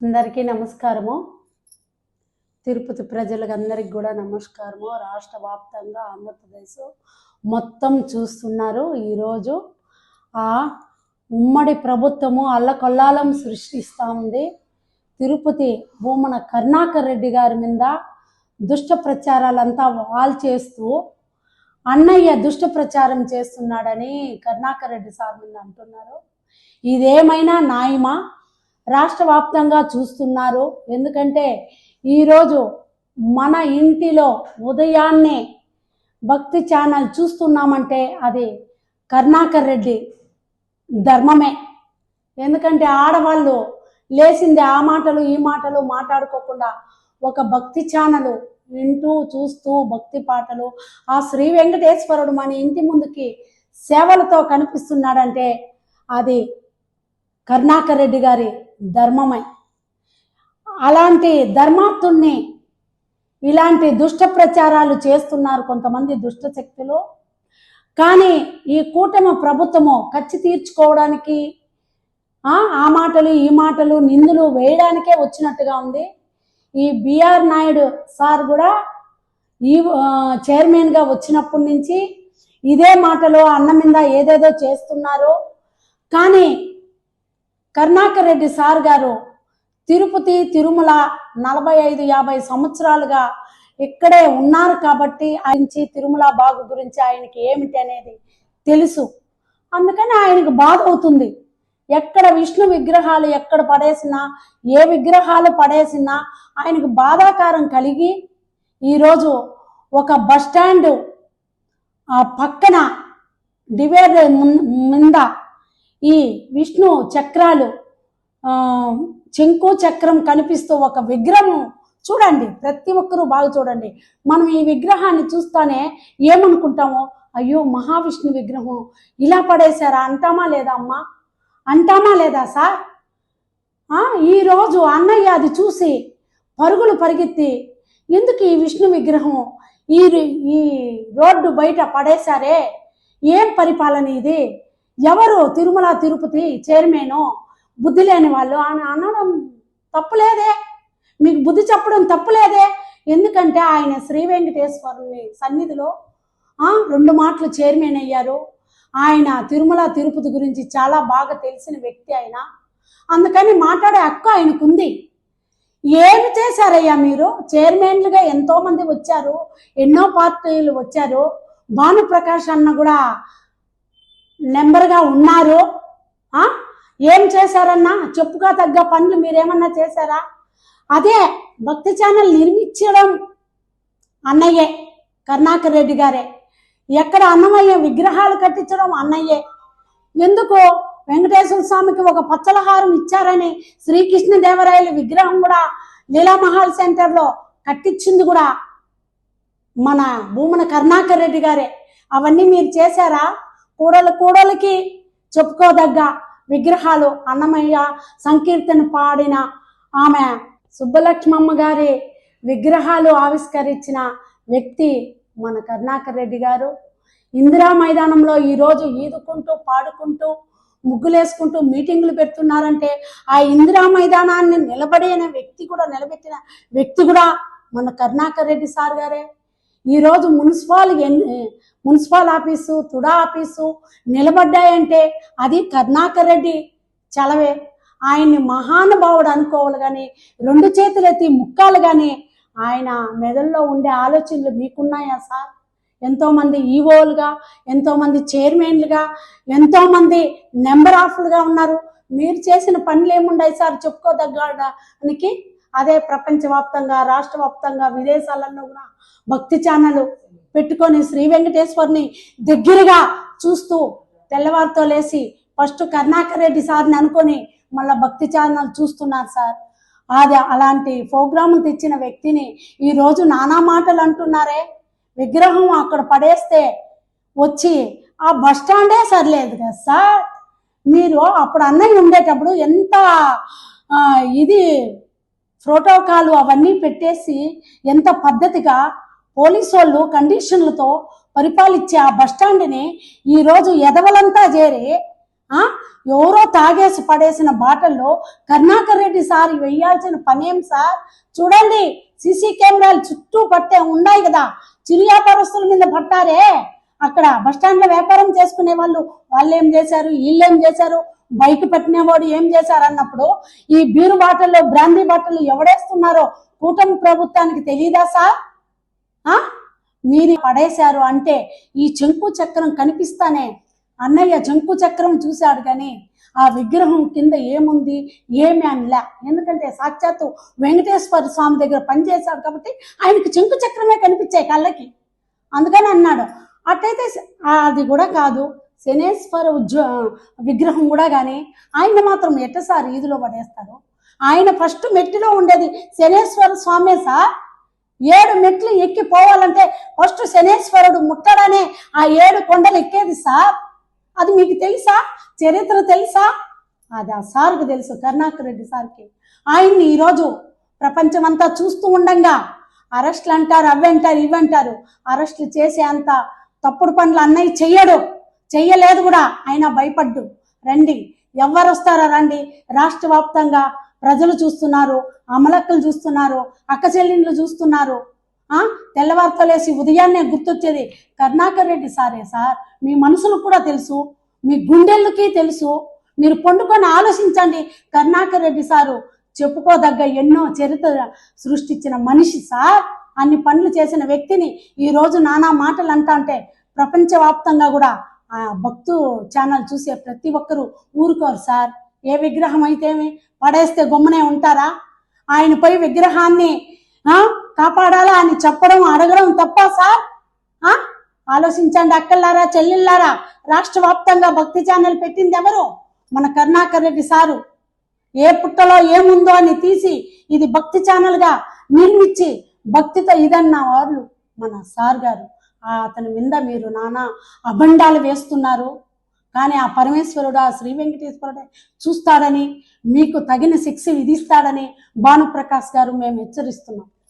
అందరికీ నమస్కారము. తిరుపతి ప్రజలకు అందరికి కూడా నమస్కారము. రాష్ట్ర వ్యాప్తంగా ఆంధ్రప్రదేశ్ మొత్తం చూస్తున్నారు. ఈరోజు ఆ ఉమ్మడి ప్రభుత్వము అల్లకొల్లాలం సృష్టిస్తూ ఉంది. తిరుపతి భూమన కరుణాకర్ రెడ్డి గారి మీద దుష్ట ప్రచారాలంతా వాల్ చేస్తూ అన్నయ్య దుష్ట ప్రచారం చేస్తున్నాడని కరుణాకర్ రెడ్డి సార్ మీద అంటున్నారు. ఇదేమైనా న్యాయమా? రాష్ట్ర వ్యాప్తంగా చూస్తున్నారు. ఎందుకంటే ఈరోజు మన ఇంటిలో ఉదయాన్నే భక్తి ఛానల్ చూస్తున్నామంటే అది కర్ణాకర్ రెడ్డి ధర్మమే. ఎందుకంటే ఆడవాళ్ళు లేచింది ఆ మాటలు ఈ మాటలు మాట్లాడుకోకుండా ఒక భక్తి ఛానల్ వింటూ చూస్తూ భక్తి పాటలు ఆ శ్రీ వెంకటేశ్వరుడు మన ఇంటి ముందుకి సేవలతో కనిపిస్తున్నాడంటే అది కరుణాకర్ రెడ్డి గారి ధర్మమై. అలాంటి ధర్మాత్తుణ్ణి ఇలాంటి దుష్ట ప్రచారాలు చేస్తున్నారు కొంతమంది దుష్ట శక్తులు. కానీ ఈ కూటమి ప్రభుత్వము ఖర్చు తీర్చుకోవడానికి ఆ మాటలు ఈ మాటలు నిందులు వేయడానికే వచ్చినట్టుగా ఉంది. ఈ బిఆర్ నాయుడు సార్ కూడా ఈ చైర్మన్గా వచ్చినప్పటి నుంచి ఇదే మాటలు అన్న మీద ఏదేదో చేస్తున్నారు. కానీ కరుణాకర్ రెడ్డి సార్ గారు తిరుపతి తిరుమల నలభై ఐదు యాభై సంవత్సరాలుగా ఇక్కడే ఉన్నారు కాబట్టి ఆయన తిరుమల బాగు గురించి ఆయనకి ఏమిటి అనేది తెలుసు. అందుకని ఆయనకు బాధ అవుతుంది. ఎక్కడ విష్ణు విగ్రహాలు ఎక్కడ పడేసినా ఏ విగ్రహాలు పడేసినా ఆయనకు బాధాకారం కలిగి ఈరోజు ఒక బస్ స్టాండ్ ఆ పక్కన డివైడర్ ముంద ఈ విష్ణు చక్రాలు చెంకు చక్రం కనిపిస్తూ ఒక విగ్రహం చూడండి. ప్రతి ఒక్కరూ బాగా చూడండి. మనం ఈ విగ్రహాన్ని చూస్తానే ఏమనుకుంటామో అయ్యో మహావిష్ణు విగ్రహం ఇలా పడేశారా అంటామా లేదా అమ్మా? అంటామా లేదా సార్? ఈరోజు అన్నయ్య అది చూసి పరుగులు పరిగెత్తి ఎందుకు ఈ విష్ణు విగ్రహం ఈ ఈ రోడ్డు బయట పడేశారే? ఏం పరిపాలన ఇది? ఎవరు తిరుమల తిరుపతి చైర్మన్? బుద్ధి లేని వాళ్ళు. అని అనడం తప్పులేదే. మీకు బుద్ధి చెప్పడం తప్పులేదే. ఎందుకంటే ఆయన శ్రీ వెంకటేశ్వరుని సన్నిధిలో ఆ, రెండు మాటలు చైర్మన్ అయ్యారు. ఆయన తిరుమల తిరుపతి గురించి చాలా బాగా తెలిసిన వ్యక్తి ఆయన. అందుకని మాట్లాడే హక్కు ఆయనకుంది. ఏమి చేశారయ్యా మీరు? చైర్మన్లుగా ఎంతో మంది వచ్చారు. ఎన్నో పార్టీలు వచ్చారు. భానుప్రకాష్ అన్న కూడా నెంబర్గా ఉన్నారు ఏం చేశారన్నా? చెప్పుగా తగ్గ పనులు మీరేమన్నా చేశారా? అదే భక్తి ఛానల్ నిర్మించడం అన్నయ్యే కర్ణాకర్ రెడ్డి గారే. ఎక్కడ అన్నమయ్య విగ్రహాలు కట్టించడం అన్నయ్యే. ఎందుకు వెంకటేశ్వర స్వామికి ఒక పచ్చలహారం ఇచ్చారని శ్రీకృష్ణదేవరాయల విగ్రహం కూడా లీలామహల్ సెంటర్లో కట్టించింది కూడా మన భూమన కర్ణాకర్ రెడ్డి గారే. అవన్నీ మీరు చేశారా? కూడలు కూడలికి చెప్పుకోదగ్గ విగ్రహాలు అన్నమయ్య సంకీర్తన పాడిన ఆమె సుబ్బలక్ష్మమ్మ గారి విగ్రహాలు ఆవిష్కరించిన వ్యక్తి మన కరుణాకర్ రెడ్డి గారు. ఇందిరా మైదానంలో ఈరోజు ఈదుకుంటూ పాడుకుంటూ ముగ్గులేసుకుంటూ మీటింగులు పెడుతున్నారంటే ఆ ఇందిరా మైదానాన్ని నిలబడిన వ్యక్తి కూడా నిలబెట్టిన వ్యక్తి కూడా మన కరుణాకర్ రెడ్డి సార్ గారే. ఈరోజు municipal municipal office TUDA office నిలబడ్డాయంటే అది కరుణాకర్ రెడ్డి చలవే. ఆయన్ని మహానుభావుడు అనుకోవాలి కానీ రెండు చేతులెత్తి ముక్కాలు కానీ ఆయన మెదడులో ఉండే ఆలోచనలు మీకున్నాయా సార్? ఎంతోమంది ఈవోలుగా ఎంతోమంది చైర్మన్లుగా ఎంతోమంది నెంబర్ ఆఫ్లుగా ఉన్నారు. మీరు చేసిన పనులు ఏముండయి సార్ చెప్పుకోదగ్గడానికి అదే ప్రపంచవ్యాప్తంగా రాష్ట్ర వ్యాప్తంగా విదేశాలలో కూడా భక్తి ఛానల్ పెట్టుకొని శ్రీ వెంకటేశ్వర్ని దగ్గరగా చూస్తూ తెల్లవారితో లేచి ఫస్ట్ కర్ణాకర్ రెడ్డి సార్ని అనుకొని మళ్ళీ భక్తి ఛానల్ చూస్తున్నారు సార్. అది అలాంటి ప్రోగ్రాములు తెచ్చిన వ్యక్తిని ఈరోజు నానా మాటలు అంటున్నారే. విగ్రహం అక్కడ పడేస్తే వచ్చి ఆ బస్ స్టాండే సరిలేదు కదా సార్. మీరు అప్పుడు అన్నయ్య ఉండేటప్పుడు ఎంత ఇది ప్రోటోకాల్ అవన్నీ పెట్టేసి ఎంత పద్ధతిగా పోలీసు వాళ్ళు కండిషన్లతో పరిపాలించే ఆ బస్ ఈరోజు ఎదవలంతా చేరి ఆ? ఎవరో తాగేసి పడేసిన బాటల్లో కర్ణాకర్ రెడ్డి సార్ వెయ్యాల్సిన పనేం సార్? చూడండి సీసీ కెమెరాలు చుట్టూ పట్టే ఉన్నాయి కదా చిరు వ్యాపారస్తుల మీద పట్టారే అక్కడ బస్టాండ్లో వ్యాపారం చేసుకునే వాళ్ళు వాళ్ళు ఏం చేశారు వీళ్ళు ఏం చేశారు బైక్ పట్టినవాడు ఏం చేశారు అన్నప్పుడు ఈ బీరు బాటల్లో బ్రాందీ బాటలు ఎవడేస్తున్నారో కూటమి ప్రభుత్వానికి తెలియదా సార్? మీరు పడేశారు అంటే ఈ చెంకు చక్రం కనిపిస్తానే. అన్నయ్య చెంకు చక్రం చూశాడు కానీ ఆ విగ్రహం కింద ఏముంది? ఏమి అనలే? ఎందుకంటే సాక్షాత్తు వెంకటేశ్వర స్వామి దగ్గర పనిచేశాడు కాబట్టి ఆయనకి చెంకు చక్రమే కనిపించాయి కళ్ళకి. అందుకని అన్నాడు. అట్టయితే అది కూడా కాదు. శనేశ్వర ఉద్యో విగ్రహం కూడా కానీ ఆయన మాత్రం ఎట్టసారి ఈదులో పడేస్తారు? ఆయన ఫస్ట్ మెట్టిలో ఉండేది శనేశ్వర స్వామే సార్. ఏడు మెట్లు ఎక్కి పోవాలంటే ఫస్ట్ శనేశ్వరుడు ముట్టడనే ఆ ఏడు కొండలు ఎక్కేది సార్? అది మీకు తెలుసా? చరిత్ర తెలుసా? అది ఆ సార్కు తెలుసు కరుణాకర్ రెడ్డి సార్కి. ఆయన్ని ఈరోజు ప్రపంచమంతా చూస్తూ ఉండంగా. అరెస్ట్లు అంటారు అవ్వంటారు ఇవ్వంటారు అరెస్ట్లు అరెస్టులు చేసే అంత తప్పుడు పనులు అన్నయ్య చెయ్యడు. చెయ్యలేదు కూడా ఆయన భయపడ్డు. రండి ఎవరు వస్తారో రండి. రాష్ట్ర వ్యాప్తంగా ప్రజలు చూస్తున్నారు. అమలక్కలు చూస్తున్నారు అక్క చెల్లెళ్ళు చూస్తున్నారు. ఆ? తెల్లవారుతలేసి ఉదయాన్నే గుర్తొచ్చేది కరుణాకర్ రెడ్డి సారే సార్ మీ మనసులకు కూడా తెలుసు మీ గుండెళ్ళకి తెలుసు. మీరు పండుకొని ఆలోచించండి కరుణాకర్ రెడ్డి సారు చెప్పుకోదగ్గ ఎన్నో చరిత్ర సృష్టించిన మనిషి సార్. అన్ని పనులు చేసిన వ్యక్తిని ఈ రోజు నానా మాటలు అంటా అంటే ప్రపంచవ్యాప్తంగా కూడా ఆ భక్తు ఛానల్ చూసే ప్రతి ఒక్కరూ ఊరుకోరు సార్. ఏ విగ్రహం అయితేమి పడేస్తే గమ్మునే ఉంటారా? ఆయన పై విగ్రహాన్ని కాపాడాలా అని చెప్పడం అడగడం తప్ప సార్? ఆలోచించండి అక్కల్లారా చెల్లెళ్ళారా రాష్ట్ర వ్యాప్తంగా భక్తి ఛానల్ పెట్టింది ఎవరు? మన కరుణాకర్ రెడ్డి సారు. ఏ పుట్టలో ఏముందో అని తీసి ఇది భక్తి ఛానల్గా నిర్మించి భక్తితో ఇదన్న వాళ్ళు మన సార్ గారు. అతని మీద మీరు నానా అబండాలు వేస్తున్నారు. కానీ ఆ పరమేశ్వరుడు ఆ శ్రీ వెంకటేశ్వరుడు చూస్తాడని మీకు తగిన శిక్ష విధిస్తాడని భానుప్రకాష్ గారు మేము హెచ్చరిస్తున్నాం.